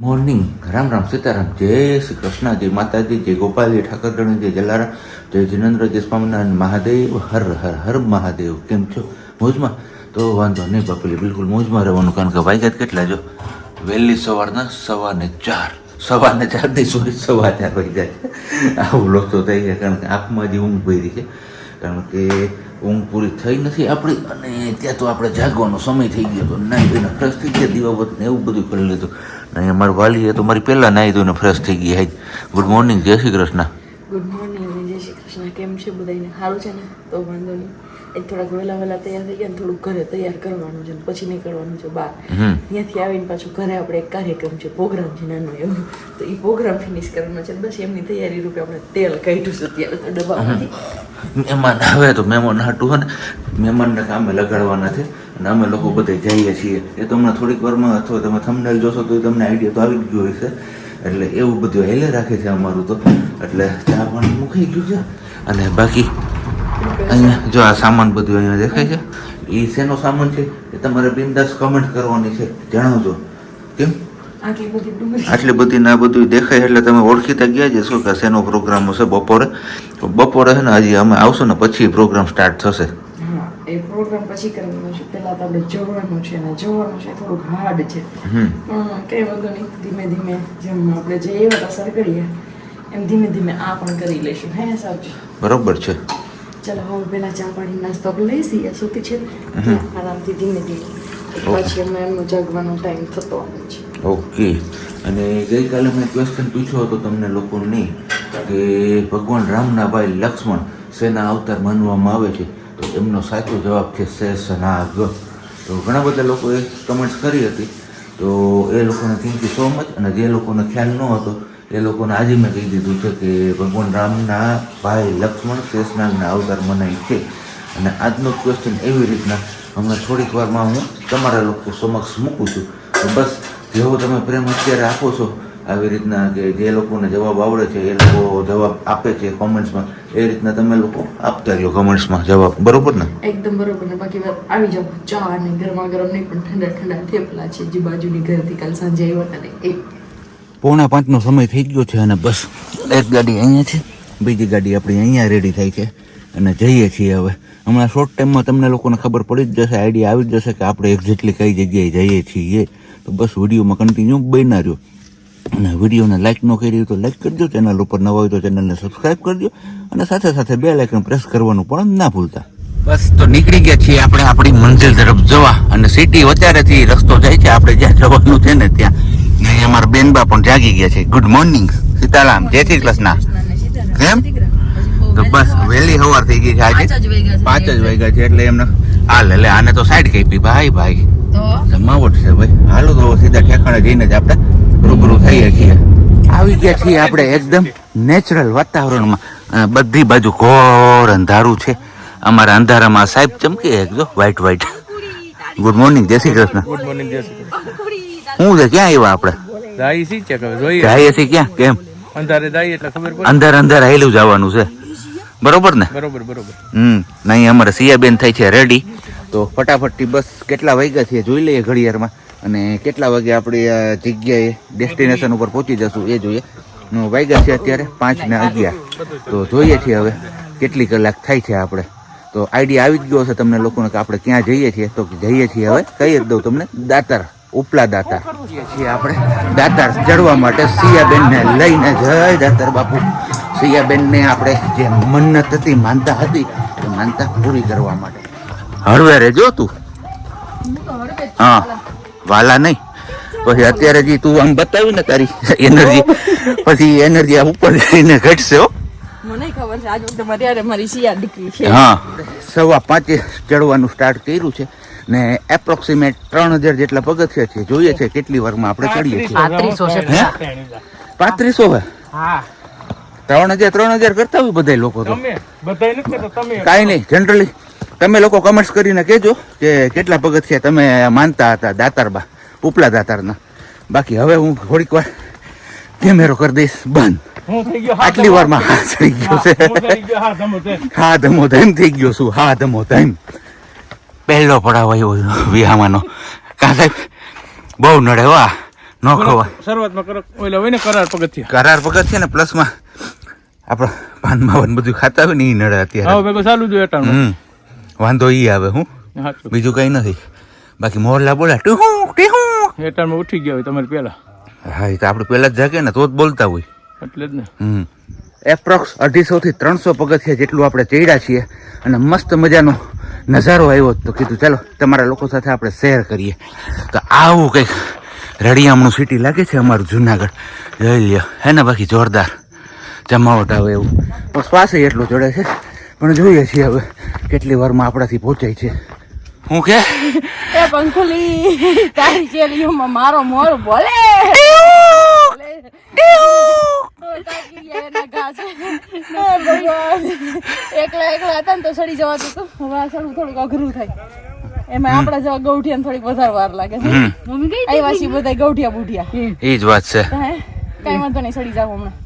Morning. Ram Ram Sitaram. જય શ્રી કૃષ્ણ, જય માતાજી, જય ગોપાલજી ઠાકરધણી જય જલારામ, જય જિનેન્દ્ર, જય સ્વામિનારાયણ, મહાદેવ, હર હર હર, મહાદેવ. કેમ છો? મોજમાં? તો વાંધો નહીં બાપલી બિલકુલ મોજમાં રહેવાનું, કારણ કે વાગ્યા કેટલા જો? વહેલી સવારના સવારને ચાર. સવારને ચાર નહીં, સોરી, સવા ચાર વાગી જાય છે. આવું લોક થઈ ગયા, કારણ કે આંખમાં જે ઊંઘ ભરી છે. કારણ કે ઊંઘ પૂરી થઈ નથી આપણી, અને ત્યાં તો આપણે જાગવાનો સમય થઈ ગયો તો ધોઈને ફ્રેશ થઈ ગયા દીવાબત ને એવું બધું કરી લીધું. અને અમારું વાલીએ તો મારી પહેલાં નાહી ધોઈને ફ્રેશ થઈ ગઈ હાઈ ગુડ મોર્નિંગ જય શ્રી કૃષ્ણ. ગુડ મોર્નિંગ જય શ્રી કૃષ્ણ. કેમ છે બધાને સારું છે ને? તો વાંધો નહીં. એ થોડાક વહેલા વહેલા તૈયાર થઈ ગયા થોડુંક ઘરે તૈયાર કરવાનું છે પછી નીકળવાનું છે બહાર. ત્યાંથી આવીને પાછું ઘરે આપણે એક કાર્યક્રમ છે પ્રોગ્રામ છે નાનો એવો. તો એ પ્રોગ્રામ ફિનિશ કરવાનો છે બસ એમની તૈયારી રૂપે આપણે તેલ કાઢ્યું છે અત્યારે તો ડબ્બામાંથી. મહેમાન આવે તો મહેમાન હાટું હોય ને મહેમાનને કામે લગાડવાના છે અને અમે લોકો બધે જઈએ છીએ. એ તમને થોડીક વારમાં અથવા તમે થંબનેલ જોશો તો તમને આઈડિયા તો આવી જ ગયો હશે. એટલે એવું બધું હેલે રાખે છે અમારું તો. એટલે ચા પાણી મૂકી ગયું છે. અને બાકી અહીંયા જો આ સામાન બધું અહીંયા દેખાય છે. એ શેનો સામાન છે? એ તમારે બિંદાસ કમેન્ટ કરવાની છે. જણાવજો. કેમ? આટલી બધી ના બધું દેખાય એટલે તમે ઓળખીતા ગયા જ છો કે શેનો પ્રોગ્રામ હશે બપોરે. બપોરે છે ને હજી અમે આવશું ને પછી પ્રોગ્રામ સ્ટાર્ટ થશે. એ પ્રોગ્રામ પછી કરવાનો છે. પહેલા તો આપણે જવાનું છે અને જવાનું છે. થોડુંક હાર્ડ છે. હમ. પણ કંઈ વાંધો નહીં. ધીમે ધીમે જેમ આપણે જે એવા અસર કરીએ એમ ધીમે ધીમે આ પણ કરી લઈશું. હે સાહેબજી બરોબર છે. ચાલો હવે પેલા ચા પાણી નાસ્તો લઈ ત્યાં સુધી છે આરામથી ધીમે ધીમે. પછી અમે એમનો જાગવાનો ટાઈમ થતો આવે છે. ઓકે. અને ગઈકાલે મેં ક્વેશ્ચન પૂછ્યો હતો તમને લોકોને કે ભગવાન રામના ભાઈ લક્ષ્મણ શેના અવતાર માનવામાં આવે છે તો એમનો સાચો જવાબ છે શેષનાગ. તો ઘણા બધા લોકોએ કમેન્ટ્સ કરી હતી. તો એ લોકોને થેન્ક યુ સો મચ અને જે લોકોને ખ્યાલ ન હતો એ લોકોને આજે મેં કહી દીધું છે કે ભગવાન રામના ભાઈ લક્ષ્મણ શેષનાગના અવતાર મનાય છે અને આજનો ક્વેશ્ચન એવી રીતના હમણાં થોડીક વારમાં હું તમારા લોકો સમક્ષ મૂકું છું. તો બસ, જેવો તમે પ્રેમ અત્યારે આપો છો, આવી રીતના કે જે લોકોને જવાબ આવડે છે, એ લોકો જવાબ આપે છે કોમેન્ટ્સમાં એ રીતના તમે લોકો આપતા રહ્યો કોમેન્ટ્સમાં જવાબ. બરોબર ને? એકદમ બરોબર ને. બાકી આવી જાવ ચા અને ગરમા ગરમ નહીં, પણ ઠંડા ઠંડા થેપલા છે. જે બાજુની ઘરથી કાલ સાંજે આવ્યા હતા ને, એ પોણા પાંચનો સમય થઈ ગયો છે અને બસ એક ગાડી અહીંયા છે બીજી ગાડી આપણી અહીંયા રેડી થઈ છે અને જઈએ છીએ હવે. હમણાં શોર્ટ ટાઈમમાં તમને લોકોને ખબર પડી જ જશે આઈડિયા આવી જ જશે કે આપણે એક્ઝેક્ટલી કઈ જગ્યાએ જઈએ છીએ. તો બસ વિડીયોમાં કન્ટિન્યુ બન્યા રહ્યો. અને વિડીયોને લાઇક ન કરી તો લાઇક કરજો ચેનલ ઉપર નવા હોય તો ચેનલને સબસ્ક્રાઇબ કરજો અને સાથે સાથે બે લાઇકન પ્રેસ કરવાનું પણ ના ભૂલતા. બસ તો નીકળી ગયા છીએ આપણે આપણી મંજિલ તરફ જવા અને સિટી વધારેથી રસ્તો જાય છે, આપણે જ્યાં જવાનું છે ને ત્યાં. ને અહીંયા અમારા બેનબા પણ જાગી ગયા છે. Good morning Sitaram. જય શ્રી કૃષ્ણ. કેમ? તો બસ વહેલી સવાર થઈ ગઈ છે આજે. પાંચ જ વાગ્યા છે. એટલે એમને હાલ એટલે આને તો સાઈડ કાપી ભાઈ ભાઈ. જમાવટ છે ભાઈ. હાલો તો સીધા ઠેકાણે જઈને જ આપણે રૂબરૂ થઈએ છીએ. આવી ગયા છીએ આપણે એકદમ નેચરલ વાતાવરણમાં. બધી બાજુ ઘોર અંધારું છે. અમારા અંધારામાં સાહેબ ચમકી એક જો વ્હાઈટ વ્હાઈટ ગુડ મોર્નિંગ જય શ્રી કૃષ્ણ. ગુડ મોર્નિંગ જય શ્રી કૃષ્ણ. હું છે ક્યાં આવ્યા આપણે? દાઈ સી છે જોઈએ. ક્યાં? કેમ? અંધારે દાઈ એટલે ખબર પડે. આવેલું જવાનું છે. બરોબર ને? બરોબર બરોબર. હમ નહીં અમારે સિયાબેન થઈ છે રેડી તો ફટાફટથી બસ કેટલા વાગ્યા છે જોઈ લઈએ ઘડિયાળમાં. અને કેટલા વાગે આપણી જગ્યાએ ડેસ્ટિનેશન ઉપર પહોંચી જશું એ જોઈએ. વાગ્યા છે અત્યારે પાંચ ને અગિયાર. તો જોઈએ છીએ હવે કેટલી કલાક થાય છે આપણે. તો આઈડિયા આવી જ ગયો છે તમને લોકોને કે આપણે ક્યાં જઈએ છીએ. તો જઈએ છીએ હવે. કહી જ દઉં તમને દાતાર. ઉપલા દાતા. છીએ આપણે દાતાર ચડવા માટે સિયાબેનને લઈને જય દાતાર બાપુ. સિયાબેનને આપણે જે મન્નત હતી માનતા હતી એ માનતા પૂરી કરવા માટે. હળવે રેજો તું? હા વાલા નહીં. પછી અત્યારે જે તું આમ બતાવ્યું ને તારી એનર્જી પછી એનર્જી આ ઉપર જઈને ઘટશે હો. મને ખબર છે આજ વખતે મારી શિયા દીકરી છે. હા સવા પાંચે ચડવાનું સ્ટાર્ટ કર્યું છે. ને એપ્રોક્સિમેટ ત્રણ હજાર જેટલા પગથિયા છે. જોઈએ છે કેટલી વારમાં આપણે ચડીએ છીએ. પાંત્રીસો હે? ત્રણ હજાર. ત્રણ હજાર કરતા હોય બધા લોકો તો. કાંઈ નહીં જનરલી તમે લોકો કમેન્ટ્સ કરીને કહેજો કે કેટલા પગથિયા તમે માનતા હતા દાતારબા ઉપલા દાતારના. બાકી હવે હું થોડીક વાર કેમેરો કરી દઈશ બંધ. આટલી વારમાં હા થઈ ગયો છે. હા ધમો ધમ થઈ ગયો છું. હા ધમો ધમ. પહેલો પડાવ આવ્યો વિહામાનો. કાં સાહેબ બહુ નડે વાહ ન ખવાય. શરૂઆતમાં કરો ઓલા હોય ને કરાર પગથિયા. કરાર પગથિયા ને પ્લસમાં આપણે પાન માવન બધું ખાતા હોય ને એ નડે હવે અત્યારે ભેગો ચાલુ જોઈએ હમ. વાંધો ઈ આવે હું. બીજું કઈ નથી. બાકી મોરલા બોલા ટીહું ટીહું. હેટાણમાં ઉઠી ગયા હોય તમારે પેલા હા એ તો આપણે પહેલા જ જાગે ને તો જ બોલતા હોય. એટલે જ ને. હમ. એપ્રોક્સ અઢીસો થી ત્રણસો પગથિયા જેટલું આપણે ચડ્યા છીએ. અને મસ્ત મજાનો નજારો આવ્યો તો કીધું ચાલો તમારા લોકો સાથે આપણે શેર કરીએ. તો આવું કંઈક રળિયામણું સિટી લાગે છે અમારું જુનાગઢ. જોઈ લ્યો હે ને બાકી જોરદાર જમાવટ આવે એવું. પણ શ્વાસ એટલો ચડે છે. પણ જોઈએ છીએ હવે કેટલી વારમાં આપણાથી પહોંચાય છે. હું કે? એ પંખુલી તારી ચેલીઓમાં મારો મોર બોલે. એકલા એકલા હતા ને તો સડી જવાતું હતું. હવે આ સડવું થોડુંક અઘરું થાય. એમાં આપણા જેવા ગૌઠિયા થોડીક વધારે વાર લાગે છે. આવ્યા છીએ બધા ગૌઠિયા બુઢિયા. એ જ વાત છે. કઈ વાંધો નહીં સડી જાવ હમણાં.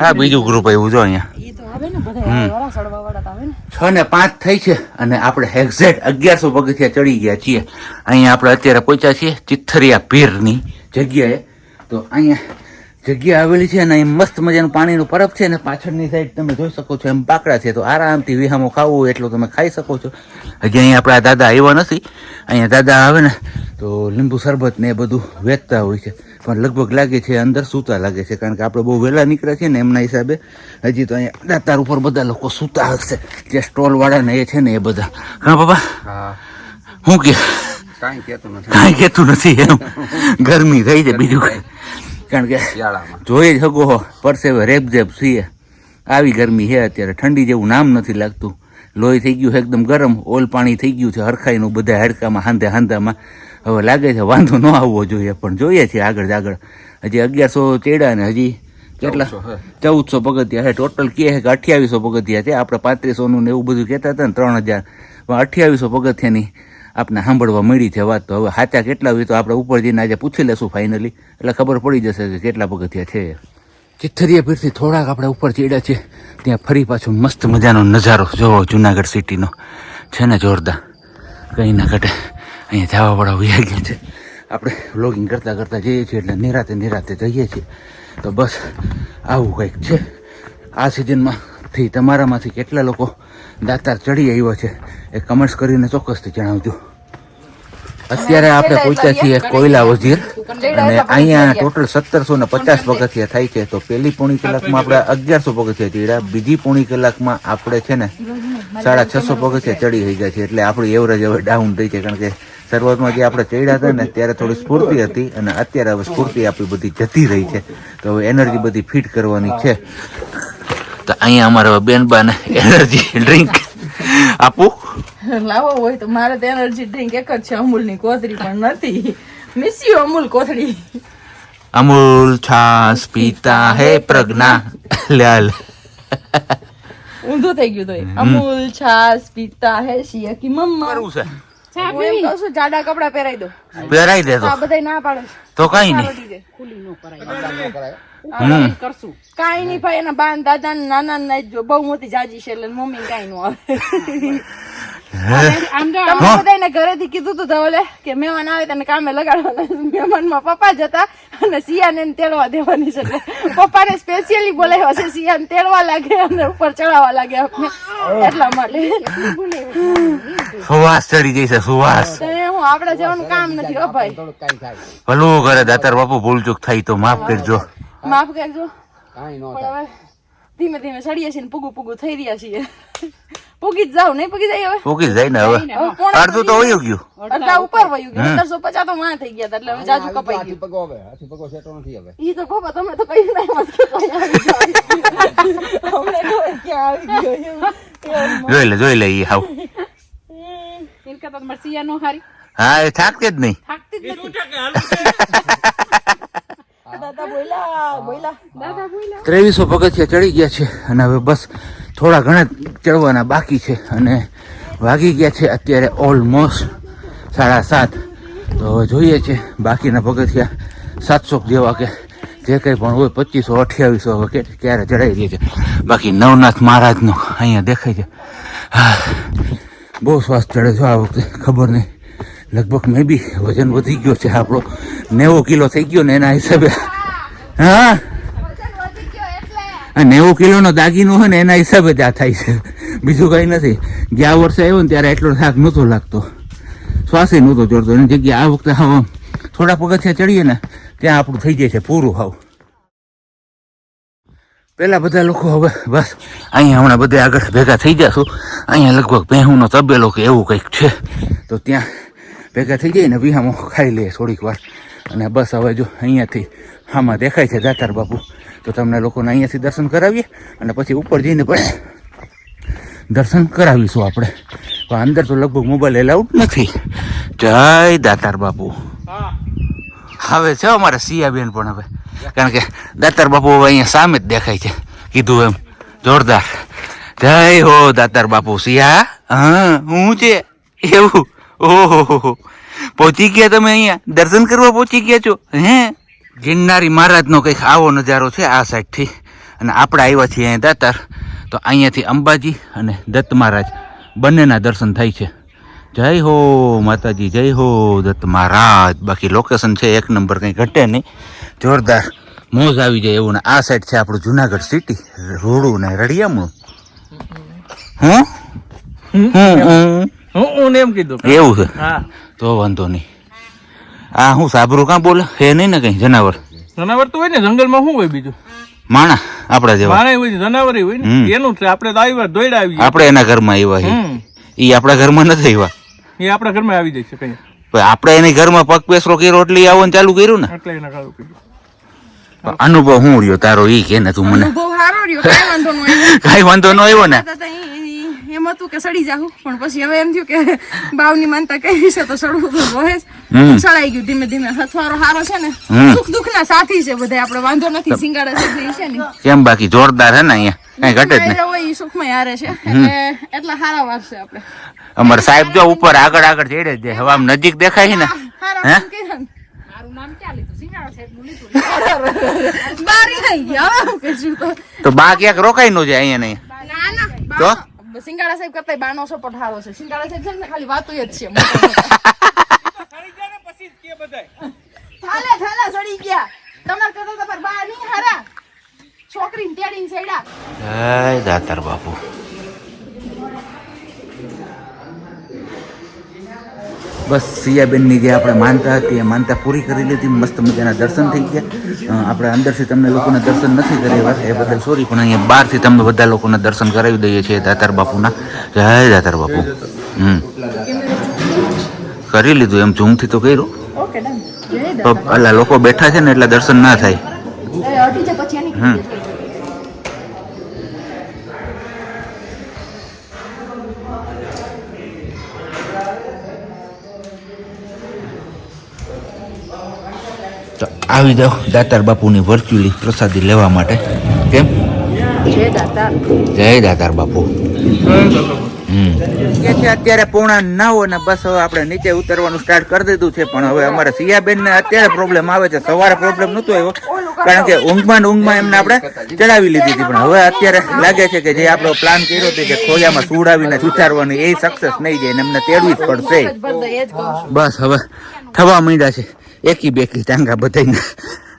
હા બીજું ગ્રુપ આવ્યું જો અહીંયા. એ તો આવે ને બધા વાળા સડવા વાળા તો આવે છ ને પાંચ થઈ છે અને આપણે એક્ઝેક્ટ અગિયારસો પગથિયા ચડી ગયા છીએ. અહીંયા આપણે અત્યારે પહોંચ્યા છીએ ચિથરિયા પીરની જગ્યાએ. તો અહીંયા જગ્યા આવેલી છે અને એમ મસ્ત મજાનું પાણીનું પરબ છે અને પાછળની સાઈડ તમે જોઈ શકો છો એમ પાકડા છે. તો આરામથી વિહામો ખાવું એટલું તમે ખાઈ શકો છો. હજી અહીંયા આપણા દાદા આવ્યા નથી. અહીંયા દાદા આવે ને તો લીંબુ શરબત ને એ બધું વેચતા હોય છે. પણ લગભગ લાગે છે અંદર સૂતા લાગે છે. કારણ કે આપણે બહુ વહેલા નીકળ્યા છીએ ને એમના હિસાબે હજી તો અહીંયા દાતાર ઉપર બધા લોકો સૂતા હશે. જે સ્ટોલવાળાને ને એ છે ને એ બધા. હા બાબા હું કે? કાંઈ કહેતું નથી. કાંઈ કહેતું નથી એમ. ગરમી થઈ છે બીજું કઈ. કારણ કે જોઈ શકો પરસેવે રેપ જેપ છીએ. આવી ગરમી છે અત્યારે ઠંડી જેવું નામ નથી લાગતું. લોહી થઈ ગયું છે એકદમ ગરમ ઓલ પાણી થઈ ગયું છે હરખાઈનું બધા હાડકામાં હાંધે હાંધામાં. હવે લાગે છે વાંધો ન આવવો જોઈએ પણ જોઈએ છીએ આગળ જ આગળ. હજી અગિયારસો ચેડા ને હજી કેટલા? ચૌદસો પગથિયા છે ટોટલ કહે છે કે અઠ્યાવીસો પગથિયા છે. આપણે પાંત્રીસોનું ને એવું બધું કહેતા હતા ને ત્રણ હજાર. પણ અઠ્યાવીસો પગથિયાની આપણે સાંભળવા મળી છે વાત તો હવે સાચા કેટલા હોય તો આપણે ઉપર જઈને આજે પૂછી લેશું ફાઇનલી એટલે ખબર પડી જશે કે કેટલા પગથિયા છે. ચિત્થરિયા પીરથી થોડાક આપણે ઉપર ચડ્યા છે ત્યાં ફરી પાછું મસ્ત મજાનો નજારો જોવો જુનાગઢ સિટીનો. છે ને જોરદાર. કંઈ ના ઘટે. અહીંયા જવાવાળા ઉયા ગયા છે. આપણે વ્લોગિંગ કરતાં કરતાં જઈએ છીએ એટલે નિરાતે નિરાતે જઈએ છીએ. તો બસ આવું કંઈક છે. આ સિઝનમાંથી તમારામાંથી કેટલા લોકો દાતાર ચડી આવ્યા છે? એ કમેન્ટ્સ કરીને ચોક્કસથી જણાવજો. અત્યારે આપણે પહોંચ્યા છીએ કોયલા વજીર અને અહીંયા ટોટલ સત્તરસો ને પચાસ પગથિયા થાય છે. તો પહેલી પોણી કલાકમાં આપણે અગિયારસો પગથિયા ચડ્યા. બીજી પોણી કલાકમાં આપણે છે ને સાડા છસો પગથિયા ચડી થઈ ગયા છે. એટલે આપણી એવરેજ હવે ડાઉન થઈ છે. કારણ કે શરૂઆતમાં જે આપણે ચડ્યા હતા ને ત્યારે થોડી સ્ફૂર્તિ હતી અને અત્યારે હવે સ્ફૂર્તિ આપણી બધી જતી રહી છે. તો હવે એનર્જી બધી ફિટ કરવાની છે. તો અહીંયા અમારા બેનબાને એનર્જી ડ્રિંક આપું. લાવો હોય તો મારે તો એનર્જી ડ્રિંક એક જ છે અમૂલની કોથળી પણ નથી. મિસ યુ અમૂલ કોથળી. અમૂલ છાસ પીતા હે પ્રજ્ઞા. લાલ. ઊંધું થઈ ગયું તો એ. અમૂલ છાસ પીતા હે શિયા કી મમ્મા. કરું છે? હું એમ કહું જાડા કપડા પહેરાઈ દો. પહેરાઈ દે આ તો બધા ના પાડે. તો કઈ નહીં. હમ. કાંઈ નહીં ભાઈ એના બાન દાદા ને નાના ને જો બહુ મોટી જાજી છે એટલે મમ્મી કાંઈ નું આવે. તમે બધાને ઘરેથી કીધું તું ધવલે કે મહેમાન આવે તને કામે લગાડવાના મહેમાનમાં પપ્પા જતા અને સિયાને તેડવા દેવાની છે એટલે પપ્પાને સ્પેશિયલી બોલાવ્યો છે સિયાને તેડવા લાગે અને ઉપર ચડાવવા લાગે આપણે એટલા માટે. સુવાસ ચડી છે સુવાસ. હું આપડે જવાનું કામ નથી હો ભાઈ. ભલું કરે દાતાર બાપુ ભૂલચૂક થઈ તો માફ કરજો. માફ કરજો. કાંઈ નો થાય. હવે ધીમે ધીમે સડીએ છીએ પુગુ પૂગું પૂગું થઈ રહ્યા છીએ. પૂગી જ જાવ નહીં પૂગી જાય હવે? પૂકી જાય ને હવે? અડધું તો વયું ગયું? અડધા ઉપર વયું ગયું. સત્તરસો પચાસ તો માં થઈ ગયા એટલે હવે જાજુ કપાઈ ગયું. પગો હવે હાથી પગો સેટો નથી હવે. ઈ તો પપ્પા તમે તો કઈ ના અમને ખબર ક્યાં આવી ગયો જોઈ લે જોઈ લે ઈ હાવ. હા એ થાકતે જ નહીં. થાકતી જ નથી. ત્રેવીસો પગથિયા ચડી ગયા છે અને હવે બસ થોડા ઘણા ચડવાના બાકી છે અને વાગી ગયા છે અત્યારે ઓલમોસ્ટ સાડા સાત. તો હવે જોઈએ છે બાકીના પગથિયા સાતસો જેવા કે જે કંઈ પણ હોય પચીસો અઠ્યાવીસો હવે કે ક્યારે ચડાઈ દે છે. બાકી નવનાથ મહારાજનો અહીંયા દેખાય છે. હા, બહુ શ્વાસ ચડે છે આ વખતે ખબર નહીં. લગભગ મેં બી વજન વધી ગયો છે આપણો. નેવો કિલો થઈ ગયો ને એના હિસાબે. હા? આ નેવું કિલોનો દાગીનો હોય ને એના હિસાબે જ આ થાય છે. બીજું કંઈ નથી. ગયા વર્ષે આવ્યો ને ત્યારે એટલો થાક નહોતો લાગતો. શ્વાસે નહોતો ચડતો એની જગ્યાએ આ વખતે હા થોડા પગથિયા ચડીએ ને ત્યાં આપણું થઈ જાય છે પૂરું હાવ. પહેલાં બધા લોકો હવે બસ અહીંયા હમણાં બધા આગળ ભેગા થઈ જશું. અહીંયા લગભગ ભેહુંનો તબેલો કે એવું કંઈક છે. તો ત્યાં ભેગા થઈ જાય ને વિહામો ખાઈ લઈએ થોડીક વાર. અને બસ હવે જો અહીંયાથી આમાં દેખાય છે દાતાર બાપુ. તો તમને લોકોને અહીંયાથી દર્શન કરાવીએ અને પછી ઉપર જઈને પણ દર્શન કરાવીશું આપણે. પણ અંદર તો લગભગ મોબાઈલ એલાઉડ નથી. જય દાતાર બાપુ. હવે છે અમારે સિયાબેન પણ હવે. કારણ કે દાતાર બાપુ હવે અહીંયા સામે જ દેખાય છે. કીધું એમ. જોરદાર. જય હો દાતાર બાપુ. સિયા, હા, હું છે? એવું. ઓહો. પહોંચી ગયા તમે અહીંયા? દર્શન કરવા પહોંચી ગયા છો? હે? ગિરનારી મહારાજનો કંઈક આવો નજારો છે આ સાઈડથી. અને આપણે આવ્યા છીએ અહીંયા દાતાર. તો અહીંયાથી અંબાજી અને દત્ત મહારાજ બંનેના દર્શન થાય છે. જય હો માતાજી, જય હો દત્ત મહારાજ. બાકી લોકેશન છે એક નંબર કંઈ ઘટે નહીં. જોરદાર મોજ આવી જાય એવું ને આ સાઈડ છે આપણું જુનાગઢ સિટી રોડું ને રળિયામણું. હું હું હું હું હું એમ કીધું એવું છે? હા. તો વાંધો નહીં. આ હું સાબરું કાં બોલે? હે નહીં ને કઈ જનાવર? જનાવર તો હોય ને જંગલમાં શું હોય બીજું? માણા આપણા જેવા. માણા હોય જનાવર હોય ને? એનું છે આપણે તો આવ્યા દોડ્યા આવી આપણે એના ઘરમાં આવ્યા છે હમ. આપણા ઘરમાં નથી આવ્યા એ આપણા ઘરમાં આવી જાય છે કઈ. પણ આપણે એની ઘરમાં પગ પેસરો કર્યો એટલે આવવાનું ચાલુ કર્યું ને? એટલે એને કાઢું કીધું અનુભવ હું રહ્યો તારો ઈ કે ને તું મને. કાંઈ વાંધો ન આવ્યો. ન એમ હતું કે સડી જાઉં પણ પછી હવે એમ થયું કે બાવની માનતા કઈ છે તો સડવું તો જોહે જ. સડાઈ ગયું ધીમે ધીમે. હથવારો હારો છે ને દુઃખ સુખ દુઃખ ના સાથી છે બધા આપણે વાંધો નથી સિંગાડા છે છે ને. કેમ બાકી જોરદાર હે ને અહીંયા? કઈ ઘટે જ નહીં. હોય ઈ સુખમાં હારે છે. એટલા હારા વાર આપણે. અમારે સાહેબ જો ઉપર આગળ આગળ ચડે જ જાય. હવે આમ નજીક દેખાય ને. હે? તો. બા ક્યાંક રોકાઈ નો જાય અહીંયા નહીં તો? સિંગાડા સાહેબ કરતા બાનો સપોર્ટ હારો છે. સિંગાડા સાહેબ છે ને ખાલી વાતો જ છે. થાલે થાલે સડી ગયા. તમાર કરતા તમાર બા નહીં હારા. છોકરીને તેડીને સડ્યા જય દાતાર બાપુ. બસ સિયાબેનની જે આપણે માનતા હતી એ માનતા પૂરી કરી લીધી મસ્ત મજાના દર્શન થઈ ગયા. આપણે અંદરથી તમને લોકોને દર્શન નથી કરાવ્યા એ બદલ સોરી પણ અહીંયા બહારથી તમને બધા લોકોને દર્શન કરાવી દઈએ છીએ દાતાર બાપુના. જય દાતાર બાપુ. હમ. કરી લીધું એમ ઝૂમથી તો કર્યું. એટલે લોકો બેઠા છે ને એટલે દર્શન ના થાય. હમ. આવી જાઓ. દાતાર બાપુની વર્ચ્યુઅલી પ્રસાદી લેવા માટે. કેમ? જય દાતા જય દાતાર બાપુ. અત્યારે પૂર્ણા નવ અને બસ હવે આપણે નીચે ઉતરવાનું સ્ટાર્ટ કરી દીધું છે પણ હવે અમારે સિયાબેન ને અત્યારે પ્રોબ્લેમ આવે છે. સવારે પ્રોબ્લેમ નહોતો આવ્યો કારણ કે ઊંઘમાં ઊંઘમાં એમને આપણે ચડાવી લીધી હતી પણ હવે અત્યારે લાગે છે કે જે આપણો પ્લાન કર્યો હતો કે ખોયામાં સુડાવીને સુધારવાની એ સક્સેસ નહીં જાય ને એમને તેડવી જ પડશે. બસ હવે થવા માંડ્યા છે. એકી બેકી ટાંગા બધાને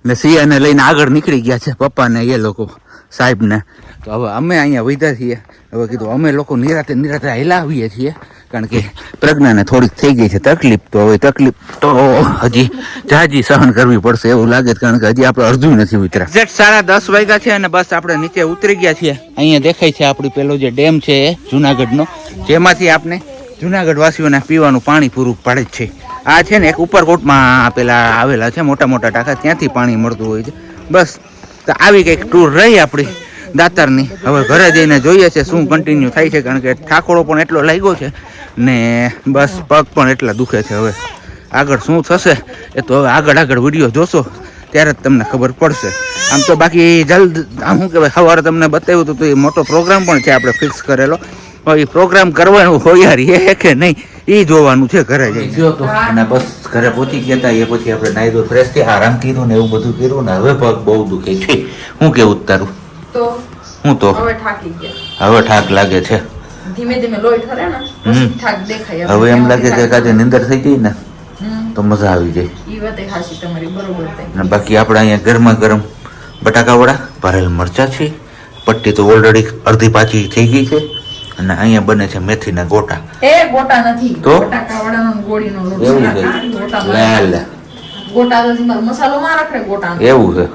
ને સિયાને લઈને આગળ નીકળી ગયા છે પપ્પાને, એ લોકો સાહેબને. તો હવે અમે અહીંયા વૈધા છીએ. હવે કીધું અમે લોકો નિરાતે નિરાતે હેલા આવીએ છીએ. કારણ કે પ્રજ્ઞાને થોડીક થઈ ગઈ છે તકલીફ. તો હવે તકલીફ તો હજી જાજી સહન કરવી પડશે એવું લાગે છે. કારણ કે હજી આપણે અડધું નથી ઉતર્યા. એક્ઝેક્ટ સાડા દસ વાગ્યા છે અને બસ આપણે નીચે ઉતરી ગયા છીએ. અહીંયા દેખાય છે આપણી પેલો જે ડેમ છે જુનાગઢનો. જેમાંથી આપણે જુનાગઢ વાસીઓને પીવાનું પાણી પૂરું પાડે છે. આ છે ને એક ઉપરકોટમાં પેલા આવેલા છે મોટા મોટા ટાંકા. ત્યાંથી પાણી મળતું હોય છે. બસ, તો આવી કંઈક ટૂર રહી આપણી દાતારની. હવે ઘરે જઈને જોઈએ છે શું કન્ટિન્યુ થાય છે, કારણ કે ઠાકોરો પણ એટલો લાગ્યો છે ને બસ પગ પણ એટલા દુખે છે. હવે આગળ શું થશે, એ તો હવે આગળ આગળ વીડિયો જોશો, ત્યારે જ તમને ખબર પડશે. આમ તો બાકી જલ્દ, આમ શું કહેવાય, સવારે તમને બતાવ્યું હતું તો એ મોટો પ્રોગ્રામ પણ છે, આપણે ફિક્સ કરેલો. હવે એ પ્રોગ્રામ કરવાનું હોય યાર, એ કે નહીં? એ જોવાનું છે ઘરે જઈ ગયો તો. અને બસ ઘરે પહોંચી ગયા હતા એ પછી આપણે નાઈ ધોઈ ફ્રેશ થઈ આરામ કર્યો ને એવું બધું કર્યું ને હવે પગ બહુ દુખે છે. હું કેવું તારું? તો? હું તો? હવે થાકી ગયા. હવે ઠાક લાગે છે. ધીમે ધીમે લોહી ઠરે ને થાક દેખાય. હવે એમ લાગે કે કાજે નિંદર થઈ ગઈ ને તો મજા આવી જાય ઈ વાતે હાસી તમારી બરોબર અને બાકી આપણે અહીંયા ગરમા ગરમ બટાકા વડા ભરેલ મરચા છે. પટ્ટી તો ઓલરેડી અડધી પાછી થઈ ગઈ છે. અને અહીંયા બને છે મેથીના ગોટા. એ ગોટા નથી. તો? ગોળીનો લોટ એવું છે. લે લે. ગોટા તો મસાલો માં રાખે ગોટા એવું છે.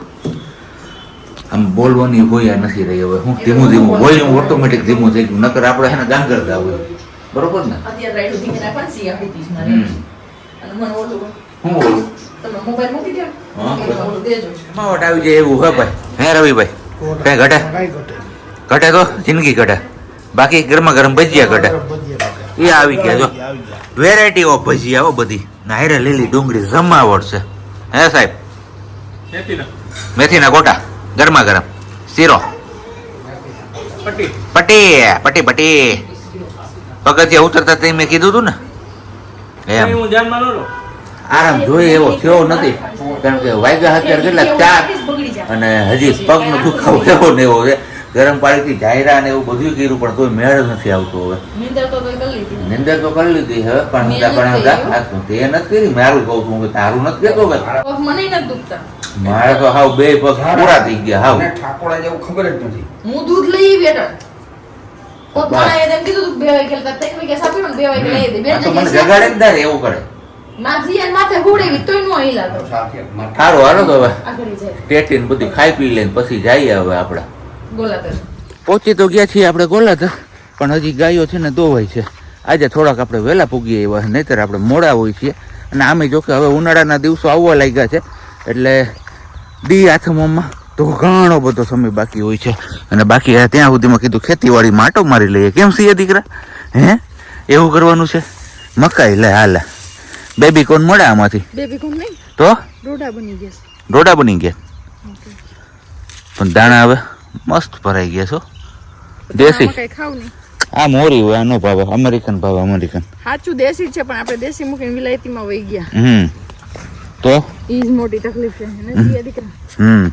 આમ બોલવાની હોય નથી રહી હવે. હું ધીમું ધીમું વોલ્યુમ ઓટોમેટિક ધીમું થઈ ગયું. નકર આપણે એને ને ગાંગરતા હોય. બરોબર ને? અત્યારે ધીમે નાખવાનું મને ઓલું હું બોલું? તમે મોબાઈલ મૂકી દો હા. દેજો. માવટ આવી જાય એવું હે ભાઈ. હે રવિભાઈ? કઈ ઘટે? ઘટે તો? જિંદગી ઘટે. બાકી ગરમા ગરમ ભજીયા કઢા. એ આવી ગયા જો. વેરાયટી ઓફ ભજીયા હો બધી. નાયરે લીલી ડુંગળી જમાવટ છે. હે સાહેબ? મેથીના. ગોટા. ગરમા ગરમ શીરો પટી પટી પટી પગથિયા ઉતરતા તે મેં કીધું તું ને. એમ. આરામ જોઈએ એવો થયો નથી. કારણ કે વાગ્યા અત્યારે કેટલા ચાર અને હજી પગનો દુખાવો એવો ને એવો છે. ગરમ પાણીથી જાયરા ને એવું બધું કર્યું પણ તોય મેળ નથી આવતો હવે. નીંદર તો કરી લીધી. હવે પણ પણ તે નથી કરી? મારું કહું છું કે તારું નથી કેતો કે? મને નથી દુખતા. મારે તો હાવ બે પગ પૂરા થઈ ગયા હાવ. અને ઠાકોરા જેવું ખબર જ નથી. હું દૂધ લઈ બેટર પગ મને એમ કીધું તું બે વાગે ખેલતા ત્રણ વાગે સાપી ને બે વાગે લઈ દે. બે આ તો મને જગ્યાએ જગાડે જ તારે એવું કરે. અને સારું હાલો તો હવે. જાય બધું ખાઈ પી લઈને પછી જઈએ હવે આપણે. ગોલાતર પહોંચી તો ગયા છીએ આપણે ગોલાધર પણ હજી ગાયો છે ને દોવાય છે. આજે થોડાક આપણે વહેલા પૂગીએ એવા છે, નહીંતર આપણે મોડા હોય છીએ. અને આમે જોકે હવે ઉનાળાના દિવસો આવવા લાગ્યા છે એટલે દી આથમમાં તો ઘણો બધો સમય બાકી હોય છે. અને બાકી ત્યાં સુધીમાં કીધું ખેતીવાડી માટો મારી લઈએ. કેમ છીએ દીકરા? હે? એવું કરવાનું છે? મકાઈ લે હાલે. બેબી કોન મળે આમાંથી? બેબી કોન નહીં? તો? ડોડા બની ગયા ડોડા બની ગયા. પણ દાણા હવે મસ્ત ભરાઈ ગયા છો. દેશી. આ મોરી હોય આનો ભાવ અમેરિકન ભાવ અમેરિકન. સાચું દેશી છે પણ આપણે દેશી મૂકીને વિલાયતીમાં વહી ગયા. હમ. તો? ઈ જ મોટી તકલીફ છે ને? દીકરા? હમ.